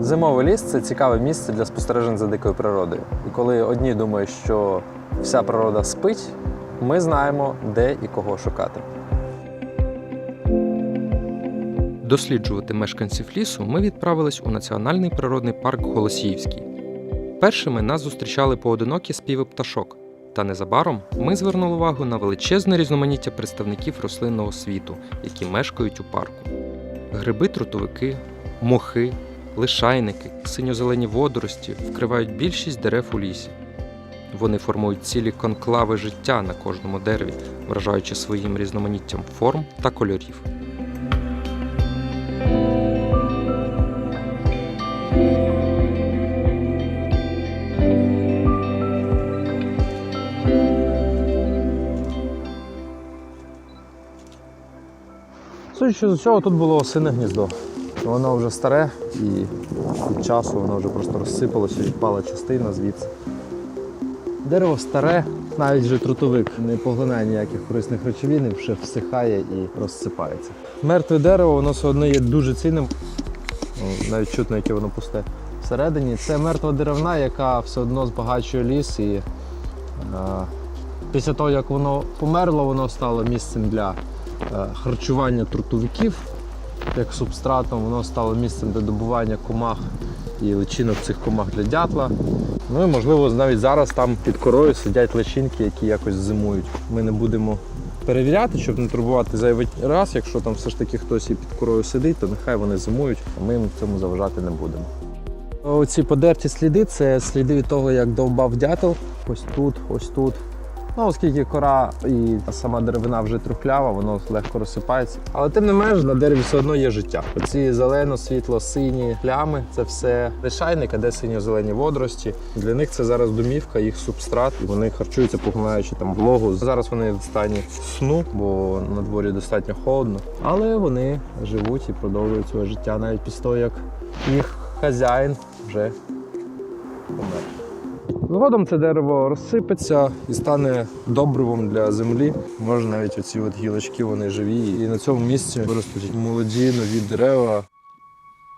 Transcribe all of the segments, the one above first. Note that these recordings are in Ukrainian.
Зимовий ліс це цікаве місце для спостережень за дикою природою. І коли одні думають, що вся природа спить, ми знаємо, де і кого шукати. Досліджувати мешканців лісу ми відправились у національний природний парк Голосіївський. Першими нас зустрічали поодинокі співи пташок, та незабаром ми звернули увагу на величезне різноманіття представників рослинного світу, які мешкають у парку. Гриби-трутовики, мохи, лишайники, синьо-зелені водорості вкривають більшість дерев у лісі. Вони формують цілі конклави життя на кожному дереві, вражаючи своїм різноманіттям форм та кольорів. Судячи з усього, тут було осине гніздо. Воно вже старе і від часу воно вже просто розсипалося, відпала частина звідси. Дерево старе, навіть вже трутовик не поглинає ніяких корисних речовин, і вже всихає і розсипається. Мертве дерево, воно все одно є дуже цінним. Навіть чутно, яке воно пусте. Всередині це мертва деревна, яка все одно збагачує ліс. І е, після того, як воно померло, воно стало місцем для е, харчування трутовиків, як субстратом, воно стало місцем для добування комах і личинок цих комах для дятла. Ну і можливо навіть зараз там під корою сидять личинки, які якось зимують. Ми не будемо перевіряти, щоб не турбувати зайвий раз. Якщо там все ж таки хтось і під корою сидить, то нехай вони зимують, а ми їм цьому заважати не будемо. Оці подерті сліди це сліди від того, як довбав дятел. Ось тут, ось тут. Ну, оскільки кора і сама деревина вже трухлява, воно легко розсипається. Але тим не менш на дереві все одно є життя. Оці зелено, світло, сині плями це все лишайник, а де синьо-зелені водорості. Для них це зараз домівка, їх субстрат, вони харчуються, поглинаючи там вологу. Зараз вони в стані сну, бо на дворі достатньо холодно. Але вони живуть і продовжують своє життя навіть після того, як їх хазяїн вже помер. Згодом це дерево розсипеться і стане добривом для землі. Може навіть оці от гілочки вони живі. І на цьому місці виростуть молоді нові дерева.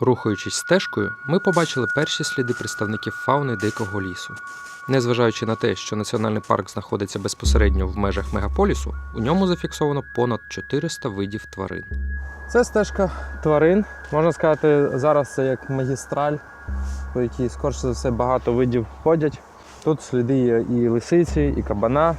Рухаючись стежкою, ми побачили перші сліди представників фауни дикого лісу. Незважаючи на те, що національний парк знаходиться безпосередньо в межах мегаполісу, у ньому зафіксовано понад 400 видів тварин. Це стежка тварин. Можна сказати, зараз це як магістраль, по якій скорше за все багато видів ходять. Тут сліди є і лисиці, і кабана.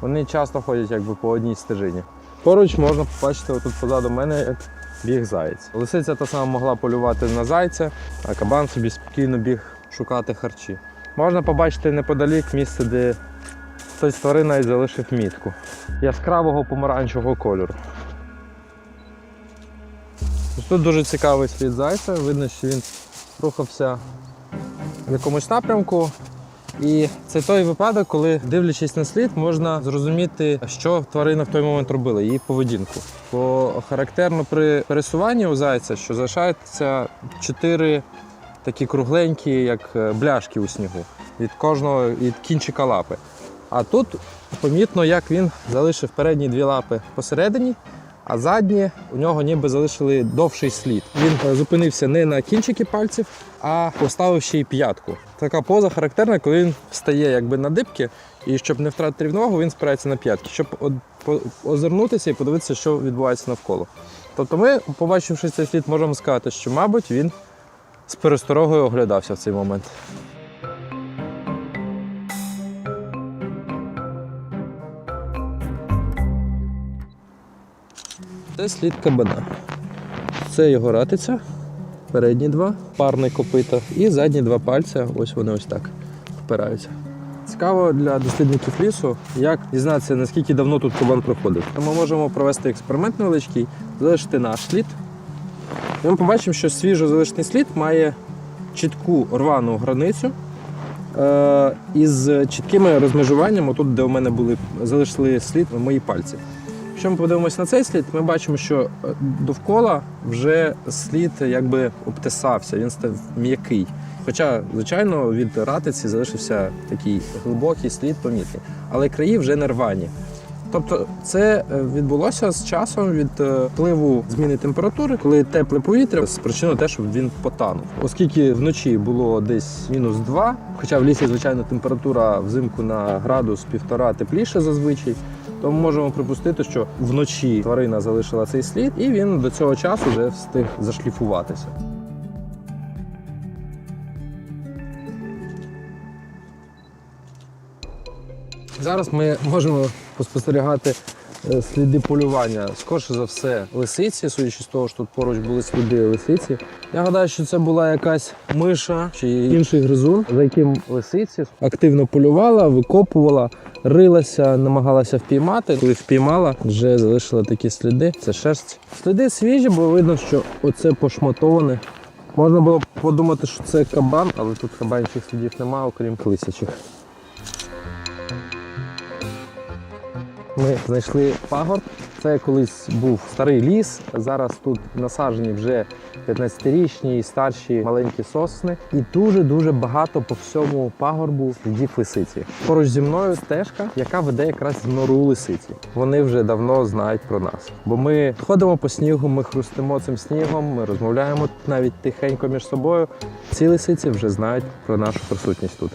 Вони часто ходять якби по одній стежині. Поруч можна побачити отут позаду мене як біг заєць. Лисиця та сама могла полювати на зайця, а кабан собі спокійно біг шукати харчі. Можна побачити неподалік місце, де хтось з тварин навіть залишив мітку яскравого помаранчевого кольору. Тут дуже цікавий слід зайця. Видно, що він рухався в якомусь напрямку. І це той випадок, коли, дивлячись на слід, можна зрозуміти, що тварина в той момент робила, її поведінку. Бо характерно при пересуванні у зайця, що залишаються чотири такі кругленькі, як е, бляшки у снігу, від кожного від кінчика лапи. А тут помітно, як він залишив передні дві лапи посередині, а задні у нього ніби залишили довший слід. Він е, зупинився не на кінчики пальців, а поставив ще й п'ятку. Така поза характерна, коли він встає якби на дибки, і щоб не втратити рівновагу, він спирається на п'ятки, щоб озирнутися і подивитися, що відбувається навколо. Тобто ми, побачивши цей слід, можемо сказати, що, мабуть, він з пересторогою оглядався в цей момент. Це слід кабана. Це його ратиця, передні два, парне копита і задні два пальця. Ось вони ось так впираються. Цікаво для дослідників лісу, як дізнатися, наскільки давно тут кабан проходив. Ми можемо провести експеримент невеличкий, залишити наш слід. І ми побачимо, що свіжо залишений слід має чітку рвану границю е, із чіткими розмежуваннями, тут, де у мене були, залишили слід мої пальці. Якщо ми подивимося на цей слід, ми бачимо, що е, довкола вже слід якби обтесався, він став м'який. Хоча, звичайно, від ратиці залишився такий глибокий слід помітний, але краї вже не рвані. Тобто, це е, відбулося з часом від е, впливу зміни температури, коли тепле повітря спричинило те, щоб він потанув. Оскільки вночі було десь мінус 2, хоча в лісі, звичайно, температура взимку на градус півтора тепліше зазвичай. То ми можемо припустити, що вночі тварина залишила цей слід, і він до цього часу вже встиг зашліфуватися. Зараз ми можемо поспостерігати сліди полювання. Скорше за все, лисиці, судячи з того, що тут поруч були сліди лисиці. Я гадаю, що це була якась миша чи інший гризун, за яким лисиці активно полювала, викопувала, рилася, намагалася впіймати. Коли впіймала, вже залишила такі сліди. Це шерсть. Сліди свіжі, бо видно, що оце пошматоване. Можна було подумати, що це кабан, але тут кабанчих слідів немає, окрім лисячих. Ми знайшли пагорб. Це колись був старий ліс. Зараз тут насаджені вже 15-річні і старші маленькі сосни. І дуже-дуже багато по всьому пагорбу слідів лисиці. Поруч зі мною стежка, яка веде якраз в нору лисиці. Вони вже давно знають про нас. Бо ми ходимо по снігу, ми хрустимо цим снігом, ми розмовляємо навіть тихенько між собою. Ці лисиці вже знають про нашу присутність тут.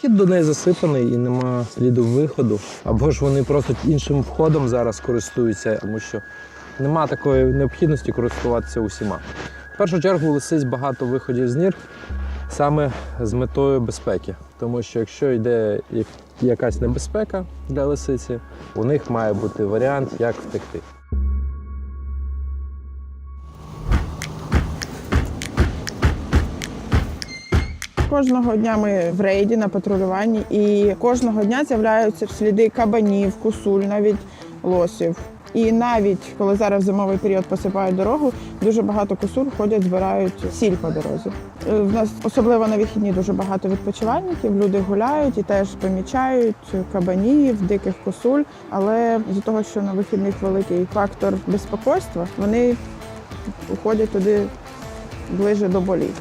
Вхід до неї засипаний і нема сліду виходу. Або ж вони просто іншим входом зараз користуються, тому що нема такої необхідності користуватися усіма. В першу чергу у лисиць багато виходів з нір саме з метою безпеки. Тому що якщо йде якась небезпека для лисиці, у них має бути варіант, як втекти. Кожного дня ми в рейді на патрулюванні, і кожного дня з'являються сліди кабанів, кусуль, навіть лосів. І навіть коли зараз зимовий період посипають дорогу, дуже багато косуль ходять, збирають сіль по дорозі. Е, В нас особливо на вихідні дуже багато відпочивальників. Люди гуляють і теж помічають кабанів, диких косуль. Але з-за того, що на вихідних великий фактор безпокойства, вони уходять туди ближе до боліт.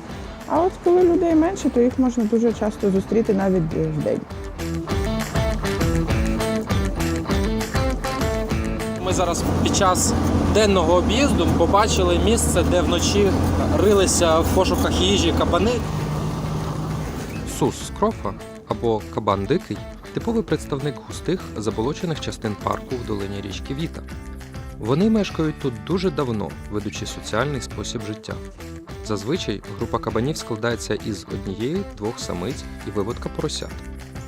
А от коли людей менше, то їх можна дуже часто зустріти навіть в день. Ми зараз під час денного об'їзду побачили місце, де вночі рилися в пошуках їжі кабани. Сус скрофа або кабан дикий типовий представник густих заболочених частин парку в долині річки Віта. Вони мешкають тут дуже давно, ведучи соціальний спосіб життя. Зазвичай група кабанів складається із однієї, двох самиць і виводка поросят.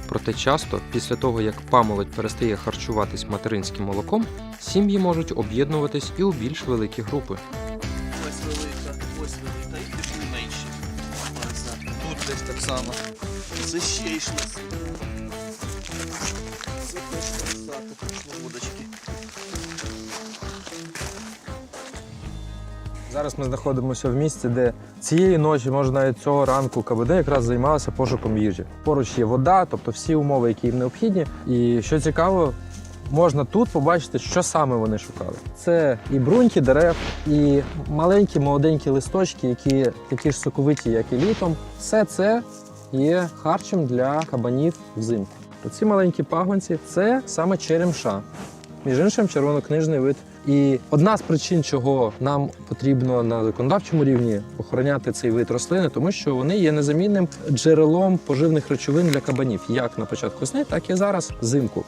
Проте часто, після того як памолодь перестає харчуватись материнським молоком, сім'ї можуть об'єднуватись і у більш великі групи. Ось велика, ось велика, і менші. Ось так. Тут десь так само. Це ще йшли. Це Зараз ми знаходимося в місці, де цієї ночі, може навіть цього ранку, кабани якраз займалися пошуком їжі. Поруч є вода, тобто всі умови, які їм необхідні. І що цікаво, можна тут побачити, що саме вони шукали. Це і бруньки дерев, і маленькі молоденькі листочки, які такі ж соковиті, як і літом. Все це є харчем для кабанів взимку. Ці маленькі пагонці це саме черемша. Між іншим, червонокнижний вид. І одна з причин, чого нам потрібно на законодавчому рівні охороняти цей вид рослини, тому що вони є незамінним джерелом поживних речовин для кабанів, як на початку весни, так і зараз взимку.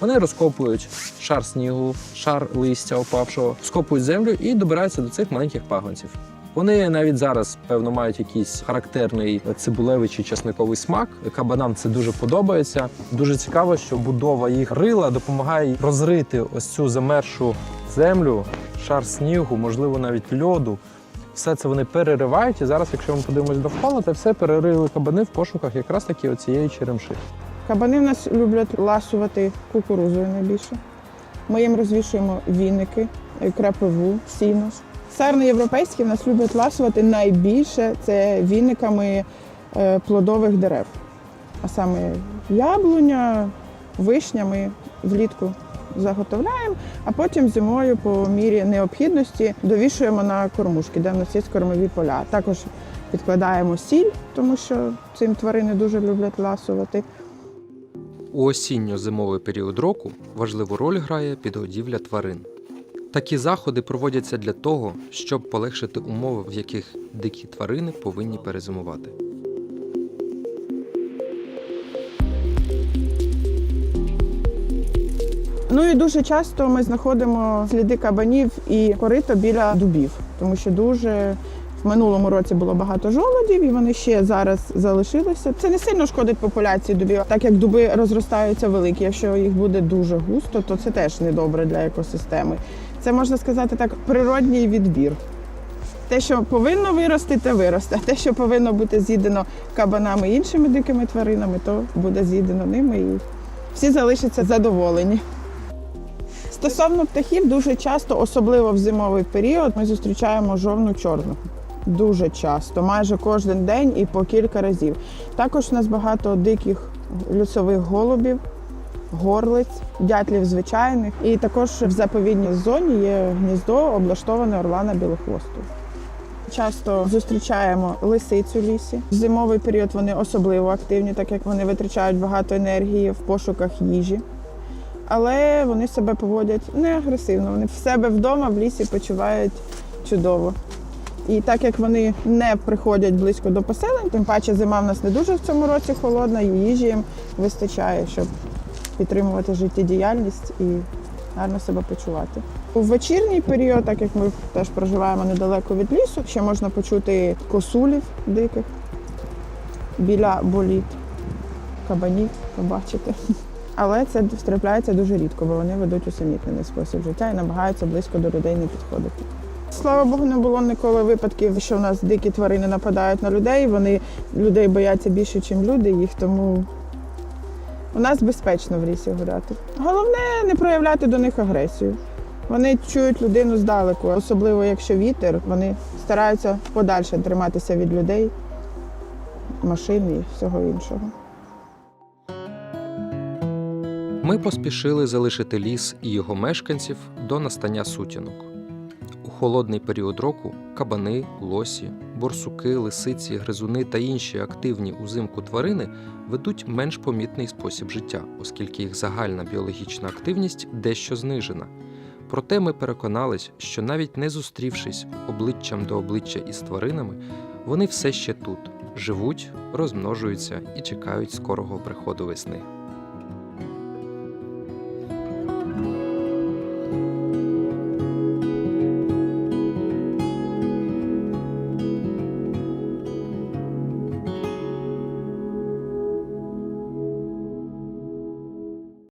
Вони розкопують шар снігу, шар листя опавшого, скопують землю і добираються до цих маленьких пагонців. Вони навіть зараз, певно, мають якийсь характерний цибулевий чи часниковий смак. Кабанам це дуже подобається. Дуже цікаво, що будова їх рила допомагає розрити ось цю замершу землю, шар снігу, можливо, навіть льоду. Все це вони переривають. І зараз, якщо ми подивимось довкола, це все перерили кабани в пошуках якраз таки оцієї черемши. Кабани в нас люблять ласувати кукурузою найбільше. Ми їм розвішуємо віники, крапиву, сіно. Сарни європейські в нас люблять ласувати найбільше це віниками е, плодових дерев. А саме яблуня, вишня ми влітку заготовляємо, а потім зимою по мірі необхідності довішуємо на кормушки, де в нас є кормові поля. Також підкладаємо сіль, тому що цим тварини дуже люблять ласувати. У осінньо-зимовий період року важливу роль грає підгодівля тварин. Такі заходи проводяться для того, щоб полегшити умови, в яких дикі тварини повинні перезимувати. Ну і дуже часто ми знаходимо сліди кабанів і корито біля дубів, тому що дуже минулому році було багато жолодів, і вони ще зараз залишилися. Це не сильно шкодить популяції дубів, так як дуби розростаються великі. Якщо їх буде дуже густо, то це теж недобре для екосистеми. Це можна сказати так, природній відбір. Те, що повинно вирости, те виросте. Те, що повинно бути з'їдено кабанами і іншими дикими тваринами, то буде з'їдено ними і всі залишаться задоволені. Стосовно птахів, дуже часто, особливо в зимовий період, ми зустрічаємо жовну чорну. Дуже часто, майже кожен день і по кілька разів. Також у нас багато диких лісових голубів, горлиць, дятлів звичайних. І також в заповідній зоні є гніздо, облаштоване орлана білохвосту. Часто зустрічаємо лисицю в лісі. В зимовий період вони особливо активні, так як вони витрачають багато енергії в пошуках їжі але вони себе поводять не агресивно. Вони в себе вдома в лісі почувають чудово. І так як вони не приходять близько до поселень, тим паче зима в нас не дуже в цьому році холодна, і їжі їм вистачає, щоб підтримувати життєдіяльність і гарно себе почувати. У вечірній період, так як ми теж проживаємо недалеко від лісу, ще можна почути косулів диких біля боліт, кабанів побачити. Але це трапляється дуже рідко, бо вони ведуть усамітнений спосіб життя і намагаються близько до людей не підходити. Слава Богу, не було ніколи випадків, що в нас дикі тварини нападають на людей. Вони людей бояться більше, ніж люди їх, тому у нас безпечно в лісі гуляти. Головне не проявляти до них агресію. Вони чують людину здалеку, особливо якщо вітер, вони стараються подальше триматися від людей, машин і всього іншого. Ми поспішили залишити ліс і його мешканців до настання сутінок. Холодний період року кабани, лосі, борсуки, лисиці, гризуни та інші активні узимку тварини ведуть менш помітний спосіб життя, оскільки їх загальна біологічна активність дещо знижена. Проте ми переконались, що навіть не зустрівшись обличчям до обличчя із тваринами, вони все ще тут живуть, розмножуються і чекають скорого приходу весни.